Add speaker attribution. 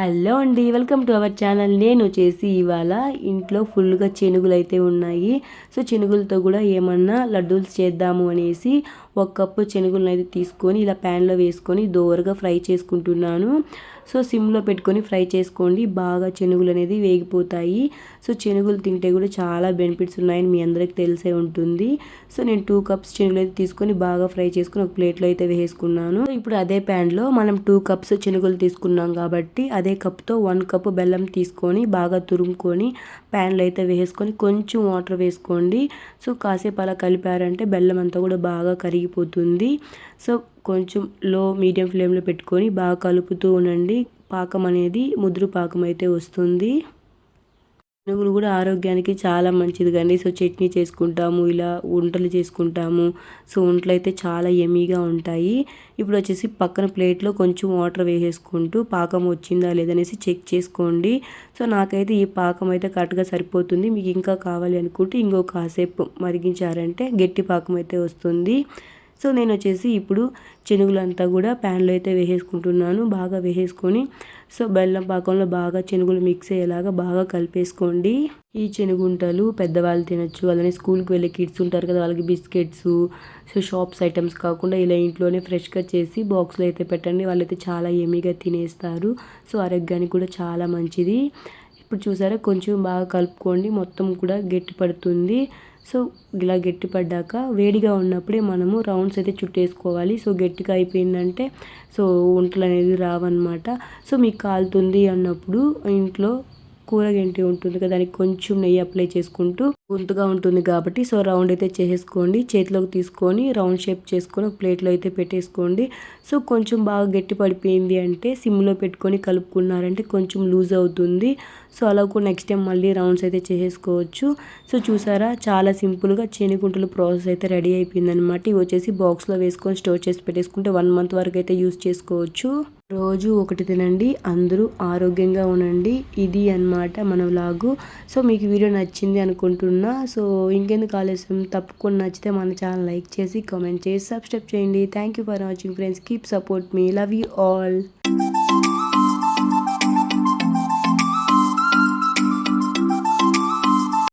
Speaker 1: Hello అండి welcome to our channel. నేను వచ్చేసి ఇవాళ ఇంట్లో ఫుల్గా చెనుగులు అయితే ఉన్నాయి. సో చెనుగులతో కూడా ఏమన్నా లడ్డూలు చేద్దాము అనేసి ఒక కప్పు శనగలను అయితే తీసుకొని ఇలా ప్యాన్లో వేసుకొని దోరగా ఫ్రై చేసుకుంటున్నాను. సో సిమ్లో పెట్టుకొని ఫ్రై చేసుకోండి. బాగా శనుగులు అనేది వేగిపోతాయి. సో శనుగులు తింటే కూడా చాలా బెనిఫిట్స్ ఉన్నాయని మీ అందరికి తెలిసే ఉంటుంది. సో నేను టూ కప్స్ శనుగులు అయితే తీసుకొని బాగా ఫ్రై చేసుకొని ఒక ప్లేట్లో అయితే వేసుకున్నాను. ఇప్పుడు అదే ప్యాన్లో మనం టూ కప్స్ శనుగులు తీసుకున్నాం కాబట్టి అదే కప్తో వన్ కప్ బెల్లం తీసుకొని బాగా తురుముకొని ప్యాన్లో అయితే వేసుకొని కొంచెం వాటర్ వేసుకోండి. సో కాసేపు అలా కలిపారంటే బెల్లం అంతా కూడా బాగా కరిగి కరిగిపోతుంది సో కొంచెం లో మీడియం ఫ్లేమ్లో పెట్టుకొని బాగా కలుపుతూ ఉండండి. పాకం అనేది ముదురు పాకం అయితే వస్తుంది. పునుగులు కూడా ఆరోగ్యానికి చాలా మంచిది కానీ సో చట్నీ చేసుకుంటాము ఇలా వంటలు చేసుకుంటాము. సో వంటలు అయితే చాలా ఎమీగా ఉంటాయి. ఇప్పుడు వచ్చేసి పక్కన ప్లేట్లో కొంచెం వాటర్ వేసేసుకుంటూ పాకం వచ్చిందా లేదనేసి చెక్ చేసుకోండి. సో నాకైతే ఈ పాకం అయితే కరెక్ట్గా సరిపోతుంది. మీకు ఇంకా కావాలి అనుకుంటే ఇంకో కాసేపు మరిగించారంటే గట్టి పాకం అయితే వస్తుంది. సో నేను వచ్చేసి ఇప్పుడు చెనుగులంతా కూడా ప్యాన్లో అయితే వేసేసుకుంటున్నాను బాగా వేసేసుకొని. సో బెల్లం పాకంలో బాగా చెనుగులు మిక్స్ అయ్యేలాగా బాగా కలిపేసుకోండి. ఈ చెనుగుంటలు పెద్దవాళ్ళు తినచ్చు అలానే స్కూల్కి వెళ్ళే కిడ్స్ ఉంటారు కదా వాళ్ళకి బిస్కెట్స్ సో షాప్స్ ఐటమ్స్ కాకుండా ఇలా ఇంట్లోనే ఫ్రెష్గా చేసి బాక్స్లో అయితే పెట్టండి. వాళ్ళైతే చాలా ఏమీగా తినేస్తారు సో ఆరోగ్యానికి కూడా చాలా మంచిది. ఇప్పుడు చూసారా కొంచెం బాగా కలుపుకోండి మొత్తం కూడా గట్టి పడుతుంది. సో ఇలా గట్టి పడ్డాక వేడిగా ఉన్నప్పుడే మనము రౌండ్స్ అయితే చుట్టేసుకోవాలి. సో గట్టిగా అయిపోయిందంటే సో వంటలు అనేది రావన్నమాట. సో మీకు కాలుతుంది అన్నప్పుడు ఇంట్లో కూర గంటి ఉంటుంది కదా దానికి కొంచెం నెయ్యి అప్లై చేసుకుంటూ గుంతుగా ఉంటుంది కాబట్టి సో రౌండ్ అయితే చేసేసుకోండి. చేతిలోకి తీసుకొని రౌండ్ షేప్ చేసుకొని ఒక ప్లేట్లో అయితే పెట్టేసుకోండి. సో కొంచెం బాగా గట్టి పడిపోయింది అంటే సిమ్లో పెట్టుకొని కలుపుకున్నారంటే కొంచెం లూజ్ అవుతుంది. సో అలా కూడా నెక్స్ట్ టైం మళ్ళీ రౌండ్స్ అయితే చేసేసుకోవచ్చు. సో చూసారా చాలా సింపుల్గా చేనిగుంటలు ప్రాసెస్ అయితే రెడీ అయిపోయింది అనమాట ఇవి వచ్చేసి బాక్స్లో వేసుకొని స్టోర్ చేసి పెట్టేసుకుంటే వన్ మంత్ వరకు అయితే యూస్ చేసుకోవచ్చు. రోజు ఒకటి తినండి అందరూ ఆరోగ్యంగా ఉండండి. ఇది అనమాట మన వ్లాగు. సో మీకు వీడియో నచ్చింది అనుకుంటున్నా. సో ఇంకెందుకు ఆలస్యం? తప్పకుండా నచ్చితే మన ఛానల్ లైక్ చేసి కామెంట్ చేసి సబ్స్క్రైబ్ చేయండి. Thank you for watching friends keep support me love you all